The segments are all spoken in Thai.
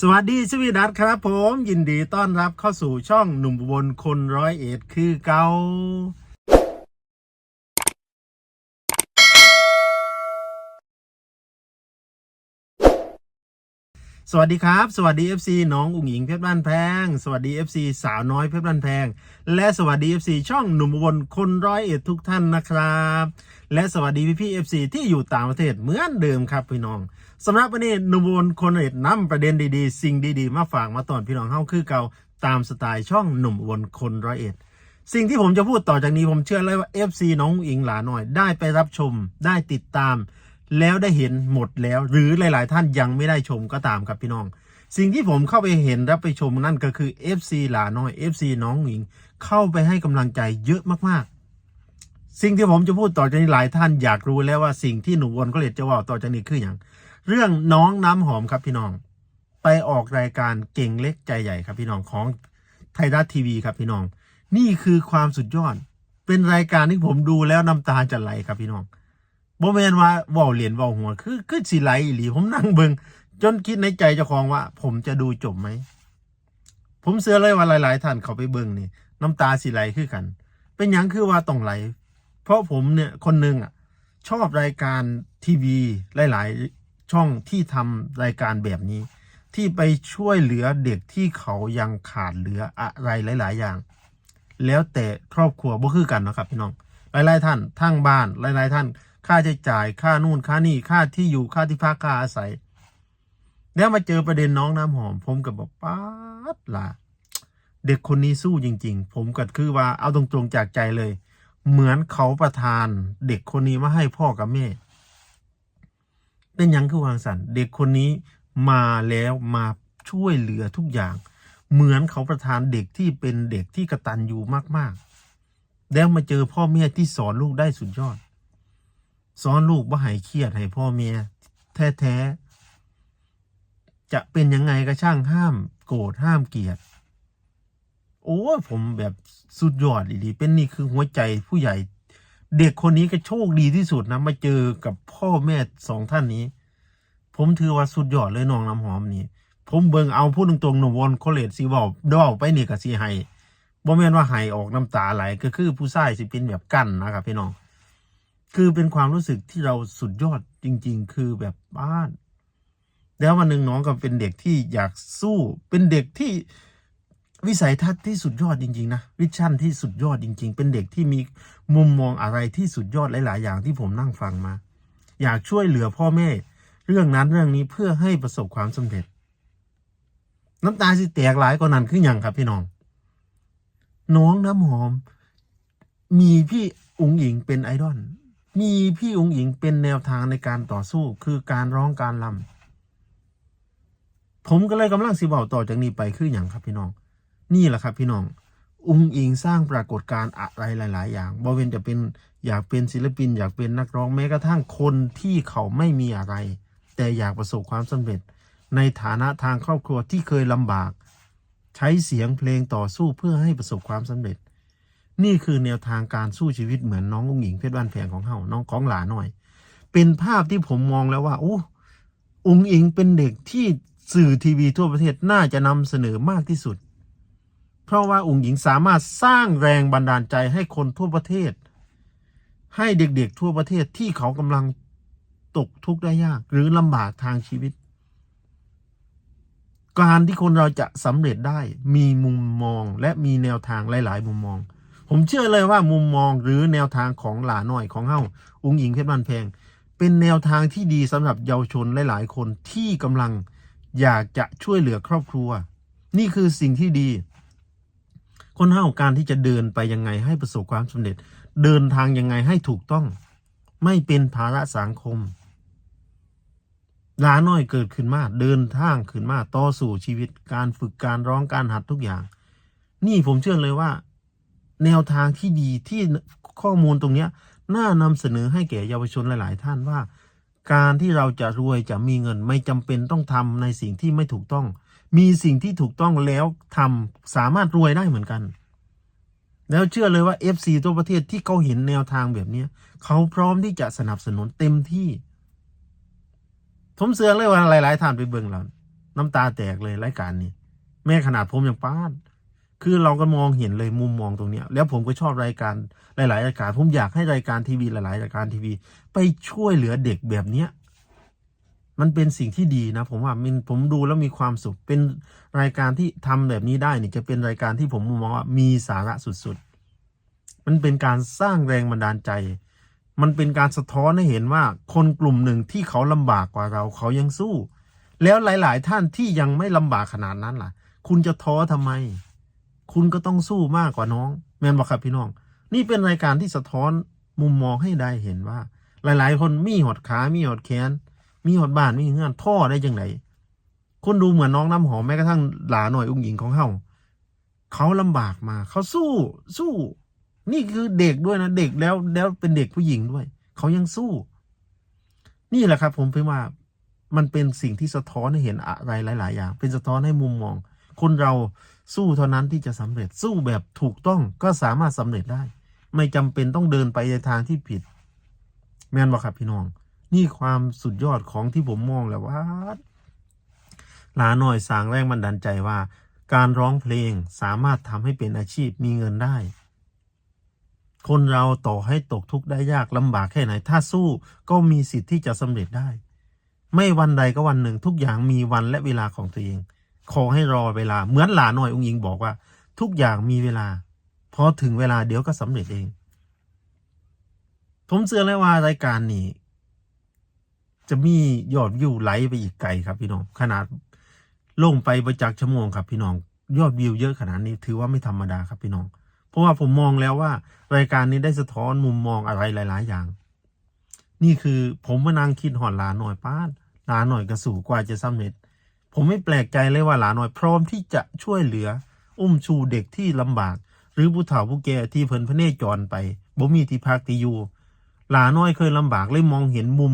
สวัสดีสวีดัตครับผมยินดีต้อนรับเข้าสู่ช่องหนุ่มบนคนร้อยเอ็ดคือเกาสวัสดีครับ สวัสดี FC น้องอุ๋งหญิงเพชรบ้านแพง สวัสดี FC สาวน้อยเพชรบ้านแพง และสวัสดี FC ช่องหนุ่มบลคนร้อยเอ็ดทุกท่านนะครับ และสวัสดีพี่พี่ FC ที่อยู่ต่างประเทศเหมือนเดิมครับพี่น้อง สำหรับวันนี้หนุ่มบลคนเอ็ดนำประเด็นดีๆ สิ่งดีๆ มาฝากมาตอนพี่น้องเฮาคือเก่าตามสไตล์ช่องหนุ่มอุบลคนร้อยเอ็ดสิ่งที่ผมจะพูดต่อจากนี้ผมเชื่อเลยว่า FC น้องอิงหลาหน่อย ได้ไปรับชมได้ติดตาม แล้วได้เห็นหมดแล้ว หรือหลายๆ ท่านยังไม่ได้ชมก็ตามครับพี่น้อง สิ่งที่ผมเข้าไปเห็นและไปชมนั่นก็คือ FC หลาน้อย FC น้องหญิง เข้าไปให้กำลังใจเยอะมากๆ สิ่งที่ผมจะพูดต่อจากนี้หลายท่านอยากรู้แล้วว่าสิ่งที่หนุ่มวนก็เลยจะว่าต่อจากนี้คืออย่าง เรื่องน้องน้ำหอมครับพี่น้อง ไปออกรายการเก่งเล็กใจใหญ่ครับพี่น้องของไทยรัฐทีวีครับพี่น้อง นี่คือความสุดยอด เป็นรายการที่ผมดูแล้วน้ำตาจะไหลครับพี่น้องบ่แมนว่าว่าเหรียญว่าหัวคือคือสิไหลหลีผมนั่งเบิงจนคิดในใจเจ้าของว่า ผมจะดูจบไหม ผมเสือเลยว่าหลาย ๆ ท่านเขาไปเบิงนี่น้ำตาสิไหลคือกัน เป็นหยังคือว่าต้องไหล เพราะผมเนี่ยคนหนึ่งอะชอบรายการทีวีหลาย ๆ ช่องที่ทำรายการแบบนี้ ที่ไปช่วยเหลือเด็กที่เขายังขาดเหลืออะไรหลาย ๆ อย่าง แล้วแต่ครอบครัวบ่คือกันนะครับพี่น้องหลาย ๆ ท่านทั้งบ้านหลาย ๆ ท่าน ค่าใช้จ่ายค่านู่นค่านี่ค่าที่อยู่ค่าที่พักค่าอาศัยแล้วมาเจอประเด็นน้องน้ำหอม ผมก็บอกป๊าดล่ะเด็กคนนี้สู้จริง ๆ ผมก็คือว่าเอาตรงๆจากใจเลย เหมือนเขาประทาน เด็กคนนี้มาให้พ่อกับแม่ เป็นยังคือวางสันเด็กคนนี้มาแล้วมาช่วยเหลือทุกอย่าง เหมือนเขาประทานเด็กที่เป็นเด็กที่กระตันอยู่มากๆ แล้วมาเจอพ่อแม่ที่สอนลูกได้สุดยอด สอนลูกว่าให้เครียดให้พ่อแม่แท้ๆจะเป็นยังไงก็ช่างห้ามโกรธห้ามเกลียด โอ้ผมแบบสุดยอดดีๆเป็นนี่คือหัวใจผู้ใหญ่ เด็กคนนี้ก็โชคดีที่สุดนะมาเจอกับพ่อแม่สองท่านนี้ ผมถือว่าสุดยอดเลยน้องน้ำหอมนี่ผมเบิ่งเอาพูดตรงๆหนุ่มวนโคเลตสิเว้าเดาไปนี่ก็สิให้บ่แม่นว่าให้ออกน้ำตาไหลก็คือผู้ชายสิเป็นแบบกั้นนะครับพี่น้อง คือเป็นความรู้สึกที่เราสุดยอดจริง ๆ คือแบบบ้าน แล้ววันหนึ่งน้องก็เป็นเด็กที่อยากสู้เป็นเด็กที่ วิสัยทัศน์ที่สุดยอดจริง ๆ นะ วิชั่นที่สุดยอดจริง ๆ เป็นเด็กที่มีมุมมองอะไรที่สุดยอดหลาย ๆ อย่างที่ผมนั่งฟังมา อยากช่วยเหลือพ่อแม่ เรื่องนั้นเรื่องนี้เพื่อให้ประสบความสำเร็จ น้ำตาสิแตกหลายกว่านั้นคืออย่างครับพี่น้อง น้องน้ำหอม มีพี่อุ๋งอิงเป็นไอดอลมีพี่อุ๋งอิงเป็นแนวทางในการต่อสู้คือการร้องการลำผมก็เลยกำลังสิบอกต่อจากนี้ไปคืออย่างครับพี่น้อง นี่แหละครับพี่น้อง อุ๋งอิงสร้างปรากฏการณ์อะไรหลาย ๆ อย่างบ่เว้นจะเป็นอยากเป็นศิลปิน อยากเป็นนักร้องแม้กระทั่งคนที่เขาไม่มีอะไร แต่อยากประสบความสำเร็จ ในฐานะทางครอบครัวที่เคยลำบาก ใช้เสียงเพลงต่อสู้เพื่อให้ประสบความสำเร็จ นี่คือแนวทางการสู้ชีวิตเหมือนน้องอุ้งหญิงเพชรบ้านแพงของเฮาน้องของหลาหน่อย เป็นภาพที่ผมมองแล้วว่าโอ้อุ้งอิงเป็นเด็กที่สื่อทีวีทั่วประเทศน่าจะนำเสนอมากที่สุด เพราะว่าอุ้งหญิงสามารถสร้างแรงบันดาลใจให้คนทั่วประเทศ ให้เด็กๆทั่วประเทศที่เขากำลังตกทุกข์ได้ยาก หรือลำบากทางชีวิต การที่คนเราจะสำเร็จได้มีมุมมองและมีแนวทางหลาย ๆ มุมมอง ผมเชื่อเลยว่ามุมมองหรือแนวทางของหลาน้อยของเฮ้าอุ้งอิงเพชรบ้านแพง เป็นแนวทางที่ดีสำหรับเยาวชนหลาย ๆ คนที่กำลังอยากจะช่วยเหลือครอบครัว นี่คือสิ่งที่ดี คนเฮาการที่จะเดินไปยังไงให้ประสบความสำเร็จ เดินทางยังไงให้ถูกต้อง ไม่เป็นภาระสังคมลาน้อยเกิดขึ้นมา เดินทางขึ้นมาต่อสู่ชีวิตการฝึกการร้องการหัดทุกอย่าง นี่ผมเชื่อเลยว่า แนวทางที่ดีที่ข้อมูลตรงเนี้ยน่านำเสนอให้แก่เยาวชนหลาย ๆ ท่านว่า การที่เราจะรวยจะมีเงินไม่จำเป็นต้องทำในสิ่งที่ไม่ถูกต้อง มีสิ่งที่ถูกต้องแล้วทำสามารถรวยได้เหมือนกัน แล้วเชื่อเลยว่า FC ตัวประเทศที่เขาเห็นแนวทางแบบนี้เขาพร้อมที่จะสนับสนุนเต็มที่ผมเสือเลยว่าหลายๆท่านไปเบิ่งแล้วน้ำตาแตกเลยรายการนี้แม้ขนาดผมยังป้านคือเราก็มองเห็นเลยมุมมองตรงนี้แล้วผมก็ชอบรายการหลาย ๆ รายการผมอยากให้รายการทีวีหลาย ๆ รายการทีวี ไปช่วยเหลือเด็กแบบเนี้ย มันเป็นสิ่งที่ดีนะ ผมว่ามันผมดูแล้วมีความสุข เป็นรายการที่ทำแบบนี้ได้นี่จะเป็นรายการที่ผมมองว่ามีสาระสุดๆ มันเป็นการสร้างแรงบันดาลใจ มันเป็นการสะท้อนให้เห็นว่าคนกลุ่มหนึ่งที่เขาลำบากกว่าเราเขายังสู้ แล้วหลาย ๆ ท่านที่ยังไม่ลำบากขนาดนั้นล่ะ คุณจะท้อทำไม คุณก็ต้องสู้มากกว่าน้อง แมนบอกครับพี่น้อง นี่เป็นรายการที่สะท้อนมุมมองให้ได้เห็นว่า หลาย ๆ คนมีหดขา มีหดแขน มีหอดบ้านมีเงื่อนท่อได้จังไหนคุณดูเหมือนน้องน้ำหอมแม้กระทั่งหลาหน่อยอุ้งหญิงของเขาเขาลำบากมาเขาสู้สู้ นี่คือเด็กด้วยนะเด็กแล้วแล้วเป็นเด็กผู้หญิงด้วย เขายังสู้ นี่แหละครับ ผมเพิ่งว่ามันเป็นสิ่งที่สะท้อนให้เห็นอะไรหลาย ๆ อย่าง เป็นสะท้อนให้มุมมอง คนเราสู้เท่านั้นที่จะสำเร็จสู้แบบถูกต้องก็สามารถสำเร็จได้ ไม่จำเป็นต้องเดินไปในทางที่ผิด แม่นบ่ครับพี่น้อง นี่ความสุดยอดของที่ผมมองแหละว่าหลาหน่อยสางแรงบันดาลใจว่า การร้องเพลงสามารถทำให้เป็นอาชีพมีเงินได้ คนเราต่อให้ตกทุกข์ได้ยากลำบากแค่ไหน ถ้าสู้ก็มีสิทธิ์ที่จะสำเร็จได้ ไม่วันใดก็วันหนึ่งทุกอย่างมีวันและเวลาของตัวเอง ขอให้รอเวลา เหมือนหลาหน่อยองค์หญิงบอกว่า ทุกอย่างมีเวลาพอถึงเวลาเดี๋ยวก็สำเร็จเอง ผมเชื่อเลยว่ารายการนี้ จะมียอดวิวไหลไปอีกไกลครับพี่น้องขนาดลงไปประจักษ์ชั่วโมงครับพี่น้องยอดวิวเยอะขนาดนี้ถือว่าไม่ธรรมดาครับพี่น้อง เพราะว่าผมมองแล้วว่า รายการนี้ได้สะท้อนมุมมองอะไรหลาย ๆ อย่าง นี่คือผมมานั่งคิดหอนหลาหน่อยป้านหลาหน่อยกระสู่กว่าจะสำเร็จ ผมไม่แปลกใจเลยว่าหลาหน่อยพร้อมที่จะช่วยเหลือ อุ้มชูเด็กที่ลำบาก หรือผู้เฒ่าผู้แก่ที่เพิ่นพระเนจรไปบ่มีที่พักที่อยู่หลาน้อยเคยลำบากเลยมองเห็นมุม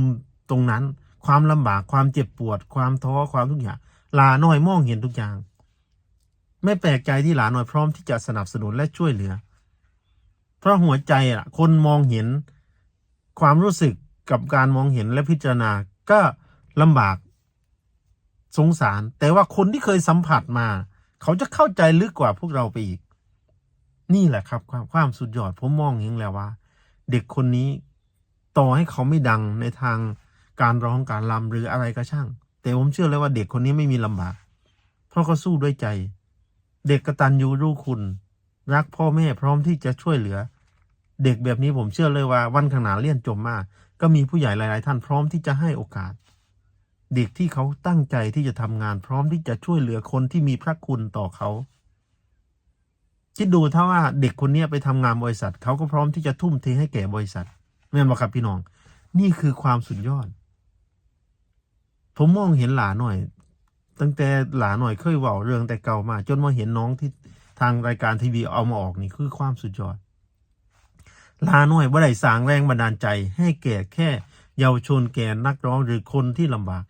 ตรงนั้น ความลำบากความเจ็บปวด ความท้อความทุกอย่างหลาน้อยมองเห็นทุกอย่าง ไม่แปลกใจที่หลาน้อยพร้อมที่จะสนับสนุนและช่วยเหลือ เพราะหัวใจอะคนมองเห็นความรู้สึกกับการมองเห็นและพิจารณาก็ลำบากสงสาร แต่ว่าคนที่เคยสัมผัสมา เขาจะเข้าใจลึกกว่าพวกเราไปอีก นี่แหละครับ ความความสุดยอดผมมองอย่างนี้แล้วว่า เด็กคนนี้ต่อให้เขาไม่ดังในทาง การร้องการรำหรืออะไรก็ช่าง แต่ผมเชื่อเลยว่าเด็กคนนี้ไม่มีลำบาก เพราะเขาสู้ด้วยใจ เด็กกระตัญญูรู้คุณ รักพ่อแม่พร้อมที่จะช่วยเหลือ เด็กแบบนี้ผมเชื่อเลยว่าวันข้างหน้าเลี่ยนจมมาก ก็มีผู้ใหญ่หลาย ๆ ท่านพร้อมที่จะให้โอกาส เด็กที่เขาตั้งใจที่จะทำงานพร้อมที่จะช่วยเหลือคนที่มีพระคุณต่อเขาคิดดูถ้าว่าเด็กคนนี้ไปทำงานบริษัทเขาก็พร้อมที่จะทุ่มเทให้แก่บริษัทแม่นบ่ครับพี่น้อง นี่คือความสุดยอด ผมมองเห็นหลาหน่อย ตั้งแต่หลาหน่อยเคยเว่าเรื่องแต่เก่ามา จนมาเห็นน้องที่ทางรายการทีวีเอามาออกนี่คือความสุดยอดหลาหน่อยบ่ได้สร้างแรงบันดาลใจ ให้แก่แค่เยาวชนแก่นักร้องหรือคนที่ลำบาก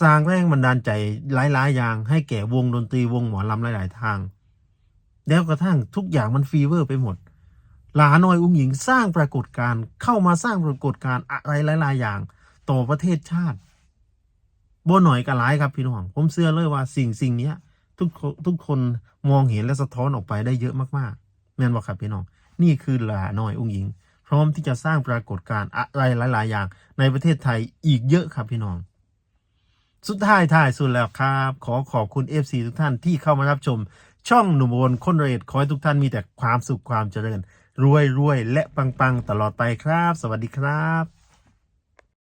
สร้างแรงบันดาลใจหลายๆอย่าง ให้แก่วงดนตรีวงหมอลำหลาย ๆ ทาง แล้วกระทั่งทุกอย่างมันฟีเวอร์ไปหมดหลาน้อยอุ้งหญิงสร้างปรากฏการณ์เข้ามาสร้างปรากฏการณ์อะไรหลาย ๆ อย่าง ต่อประเทศชาติ บ่หน่อยก็หลายครับพี่น้องผมเชื่อเลยว่าสิ่งสิ่งนี้ทุกคนทุกคนมองเห็นและสะท้อนออกไปได้เยอะมากๆแม่นบอกครับพี่น้องนี่คือหลาน้อยอุ้งหญิง พร้อมที่จะสร้างปรากฏการณ์อะไรหลาย ๆ อย่าง ในประเทศไทยอีกเยอะครับพี่น้อง สุดท้ายท้ายสุดแล้วครับ ขอขอบคุณ FC ทุกท่านที่เข้ามารับชม ช่องหนุ่มบนคนเรศขอให้ทุกท่านมีแต่ความสุขความเจริญ รวยรวยและปังปังตลอดไปครับ สวัสดีครับ